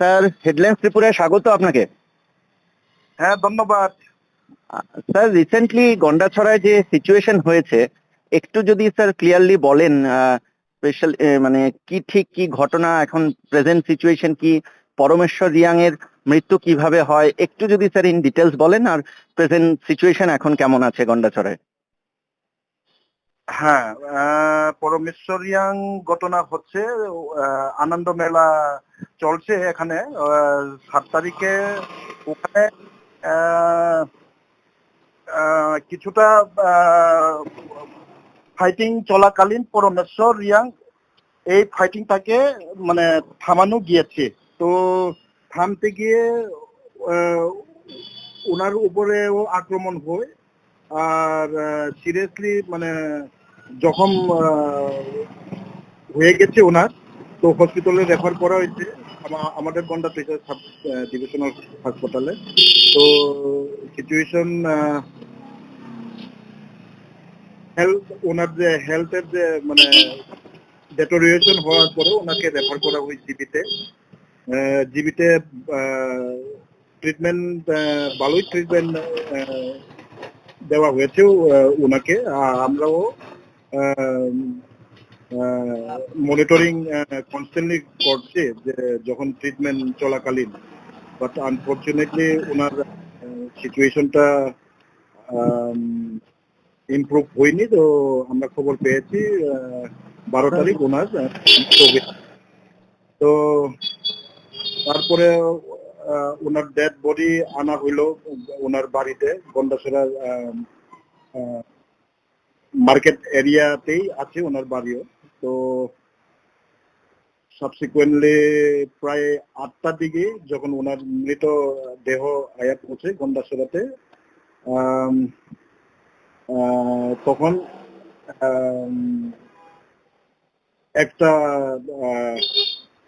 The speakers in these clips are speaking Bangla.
স্যার হেডলাইন্স ত্রিপুরায় স্বাগত আপনাকে। হ্যাঁ ধন্যবাদ। স্যার রিসেন্টলি গন্ডাছড়ায় যে সিচুয়েশন হয়েছে একটু যদি স্যার ক্লিয়ারলি বলেন স্পেশাল মানে কি ঠিক কি ঘটনা এখন প্রেজেন্ট সিচুয়েশন কি পরমেশ্বর রিয়াং এর মৃত্যু কীভাবে হয় একটু যদি স্যার ইন ডিটেলস বলেন আর প্রেজেন্ট সিচুয়েশন এখন কেমন আছে গন্ডাছড়ায়? হ্যাঁ পরমেশ্বরিয়াং ঘটনা হচ্ছে আনন্দ মেলা চলছে এখানে সাত তারিখে ওখানে কিছুটা ফাইটিং চলাকালীন পরমেশ্বর রিয়াং এই ফাইটিংটাকে মানে থামানো গিয়েছে। তো থামতে গিয়ে ওনার উপরেও আক্রমণ হয়, আর সিরিয়াসলি মানে জখম হয়ে গেছে ওনার, তো হসপিটালে রেফার করা হয়েছে আমাদের গন্ডা স্পেশাল সাব ডিভিশনাল হাসপাতালে তো সিচুয়েশন হেলথ ওনার যে হেলথের যে মানে ডেটোরিয়েশন হওয়ার পরে ওনাকে রেফার করা হয় জিবিতে জিবিতে ট্রিটমেন্ট ভালোই ট্রিটমেন্ট দেওয়া হয়েছে ওনাকে। আমরাও মনিটরিং কনস্ট্যান্টলি করছে যে যখন ট্রিটমেন্ট চলাকালীন বাট আনফর্চুনেটলি ওনার সিচুয়েশনটা ইমপ্রুভ হয়নি তো আমরা খবর পেয়েছি বারো তারিখ ওনার। তো তারপরে ওনার ডেড বডি আনা হইল ওনার বাড়িতে গন্ডাসরা মার্কেট এরিয়াতেই আছে ওনার বাড়িও। তো সাবসিকুয়েন্টলি প্রায় আটটার দিকে যখন ওনার মৃত দেহ আয়া পৌঁছে গন্ডাসরাতে তখন একটা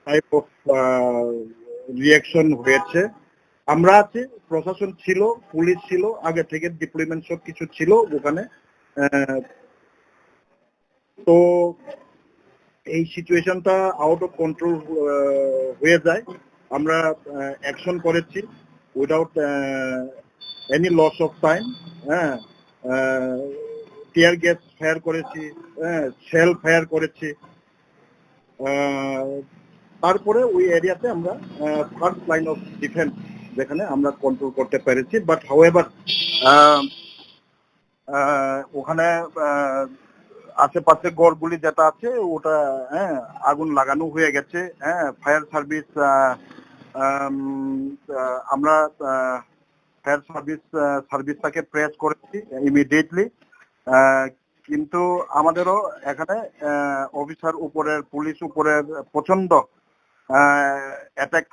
টাইপ অফ রিয়াকশন হয়েছে। আমরা আছি, প্রশাসন ছিল, পুলিশ ছিল, আগে থেকে ডিপ্লয়মেন্ট সব কিছু ছিল ওখানে। তো এই সিচুয়েশনটা আউট অফ কন্ট্রোল হয়ে যায়। আমরা অ্যাকশন করেছি without any loss of time হ্যাঁ টিয়ার গ্যাস ফায়ার করেছি হ্যাঁ সেল ফায়ার করেছি। তারপরে ওই এরিয়াতে আমরা ফার্স্ট লাইন অফ ডিফেন্স যেখানে আমরা কন্ট্রোল করতে পেরেছি। বাট হাউএভার ওখানে আশেপাশে গড়গুলি যেটা আছে ওটা হ্যাঁ আগুন লাগানো হয়ে গেছে হ্যাঁ ফায়ার সার্ভিস আমরা ফায়ার সার্ভিস সার্ভিসটাকে প্রেস করেছি ইমিডিয়েটলি কিন্তু আমাদেরও এখানে অফিসার উপরের পুলিশ উপরের প্রচণ্ড অ্যাটাক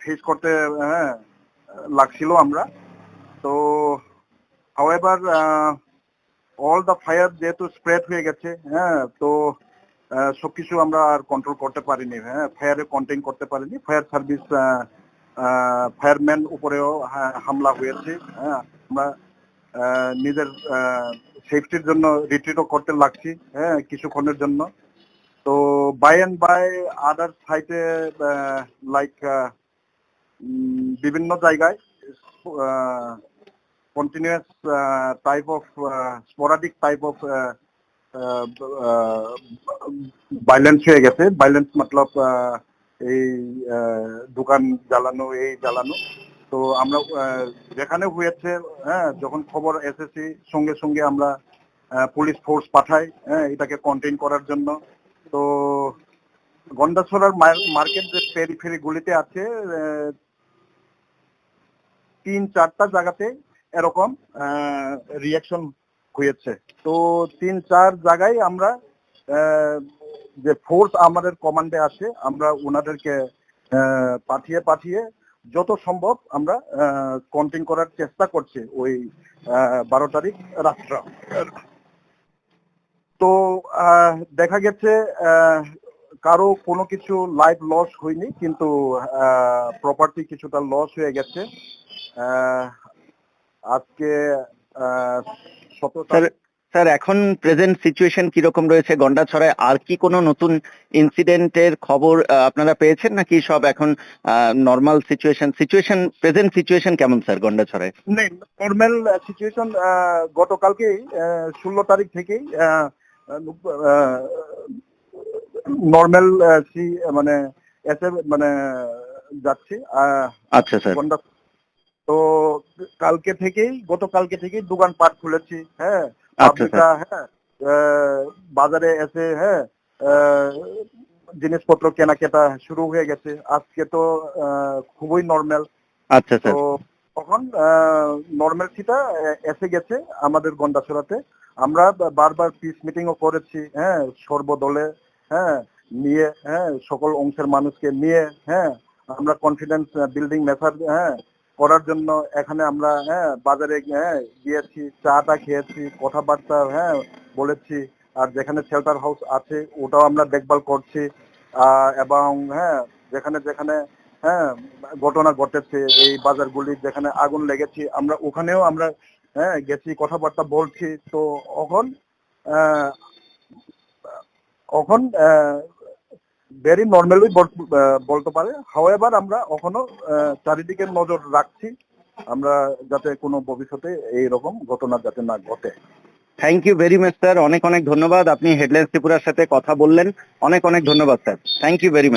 ফেস করতে হ্যাঁ, লাগছিল আমরা। তো হাওয়েভার অল দ্য ফায়ার যেহেতু স্প্রেড হয়ে গেছে হ্যাঁ তো সবকিছু আমরা আর কন্ট্রোল করতে পারিনি হ্যাঁ ফায়ারে কন্টেইন করতে পারিনি ফায়ার সার্ভিস ফায়ারম্যান উপরেও হা- হামলা হয়েছে হ্যাঁ আমরা নিজের সেফটির জন্য রিট্রিটও করতে লাগছি হ্যাঁ কিছুক্ষণের জন্য। তো বাই অ্যান্ড বাই আদার সাইটে লাইক বিভিন্ন জায়গায় continuous type of sporadic type of violence হয়ে গেছে। ভাইলেন্স মতলব এই দোকান জ্বালানো, এই জ্বালানো। তো আমরা যেখানে হয়েছে হ্যাঁ যখন খবর এসেছি, সঙ্গে সঙ্গে আমরা পুলিশ ফোর্স পাঠাই হ্যাঁ এটাকে কন্টেইন করার জন্য। তো গন্ডাছড়ার মার্কেট যে পেরিফেরি গুলিতে আছে তিন, চারটা জায়গাতে এরকম রিয়াকশন হয়েছে। তো তিন, চার জায়গায় আমরা যে ফোর্স আমাদের কমান্ডে আছে আমরা ওনাদেরকে পাঠিয়ে পাঠিয়ে যত সম্ভব আমরা কন্টেন করার চেষ্টা করছি ওই বারো তারিখ রাত্র। তো দেখা গেছে কারও কোনো কিছু লাইফ লস হয়নি, কিন্তু প্রপার্টি কিছুটা লস হয়ে গেছে। আজকে স্যার এখন প্রেজেন্ট সিচুয়েশন কীরকম রয়েছে? গন্ডাছড়ায় আর কি কোনো নতুন ইনসিডেন্টের খবর আপনারা পেয়েছেন নাকি সব এখন normal situation situation present situation কেমন স্যার গন্ডাছড়ায় নেই নর্মাল সিচুয়েশন গতকালকেই ষোলো তারিখ থেকেই নর্মাল মানে এসে মানে যাচ্ছি আচ্ছা স্যার। গন্ডা তো কালকে থেকেই গতকালকে থেকেই দোকান পাট খুলেছি হ্যাঁ। আচ্ছা হ্যাঁ আহ, বাজারে এসে হ্যাঁ জিনিসপত্র কেনাকাটা শুরু হয়ে গেছে। আজকে তো খুবই নর্মাল আচ্ছা স্যার তো তখন নর্মালসিটা এসে গেছে আমাদের গন্ডাছড়াতে। আমরা বারবার পিস মিটিংও করেছি হ্যাঁ সর্বদলে হ্যাঁ নিয়ে হ্যাঁ সকল অংশের মানুষকে নিয়ে হ্যাঁ আমরা কনফিডেন্স বিল্ডিং মেথাড হ্যাঁ করার জন্য এখানে আমরা হ্যাঁ বাজারে হ্যাঁ গিয়েছি, চাটা খেয়েছি, কথাবার্তা হ্যাঁ বলেছি। আর যেখানে শেল্টার হাউস আছে, ওটাও আমরা দেখভাল করছি। এবং হ্যাঁ যেখানে যেখানে হ্যাঁ ঘটনা ঘটেছে, এই বাজারগুলি যেখানে আগুন লেগেছে, আমরা ওখানেও আমরা হ্যাঁ গেছি, কথাবার্তা বলছি। তো এখন এখন ভেরি নর্মালি বলতে পারে। হাওয়াবার আমরা এখনও চারিদিকে নজর রাখছি। আমরা যাতে কোনো ভবিষ্যতে এই রকম ঘটনা যাতে না ঘটে। Thank you very much sir অনেক অনেক ধন্যবাদ। আপনি হেডলাইন্স ত্রিপুরার সাথে কথা বললেন। অনেক অনেক ধন্যবাদ sir thank you very much